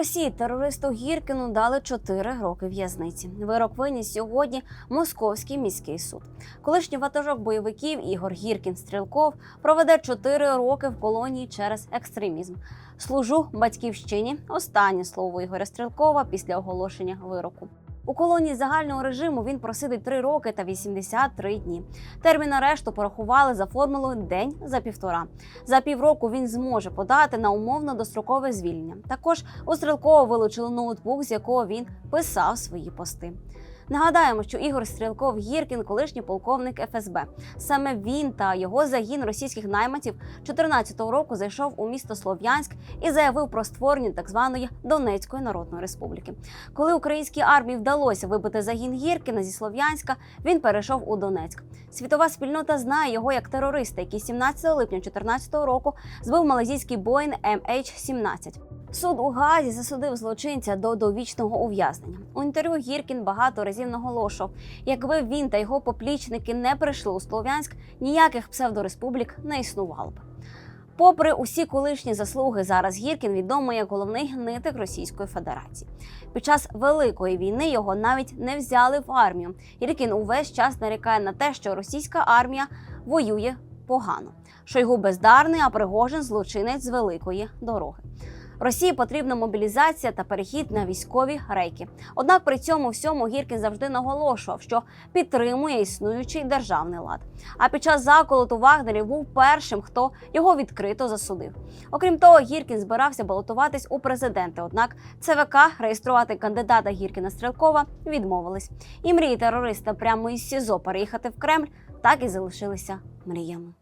Росії терористу Гіркіну дали 4 роки в'язниці. Вирок виніс сьогодні Московський міський суд. Колишній ватажок бойовиків Ігор Гіркін Стрілков проведе 4 роки в колонії через екстремізм. Служу батьківщині. Останнє слово Ігоря Стрілкова після оголошення вироку. У колонії загального режиму він просидить 3 роки та 83 дні. Термін арешту порахували за формулою день за півтора. За півроку він зможе подати на умовно дострокове звільнення. Також у стрілково вилучили ноутбук, з якого він писав свої пости. Нагадаємо, що Ігор Стрілков Гіркін, колишній полковник ФСБ. Саме він та його загін російських найманців 2014 року зайшов у місто Слов'янськ і заявив про створення так званої Донецької Народної Республіки. Коли українській армії вдалося вибити загін Гіркіна зі Слов'янська, він перейшов у Донецьк. Світова спільнота знає його як терориста, який 17 липня 2014 року збив малазійський Боїн MH17. Суд у Газі засудив злочинця до довічного ув'язнення. У інтерв'ю Гіркін багато разів наголошував, якби він та його поплічники не прийшли у Слов'янськ, ніяких псевдореспублік не існувало б. Попри усі колишні заслуги, зараз Гіркін відомий як головний гнитик Російської Федерації. Під час великої війни його навіть не взяли в армію. Гіркін увесь час нарікає на те, що російська армія воює погано. Шойгу бездарний, а Пригожин злочинець з великої дороги. Росії потрібна мобілізація та перехід на військові рейки. Однак при цьому всьому Гіркін завжди наголошував, що підтримує існуючий державний лад. А під час заколоту Вагнерів був першим, хто його відкрито засудив. Окрім того, Гіркін збирався балотуватись у президенти. Однак ЦВК реєструвати кандидата Гіркіна Стрілкова відмовились. І мрії терориста прямо із СІЗО переїхати в Кремль так і залишилися мріями.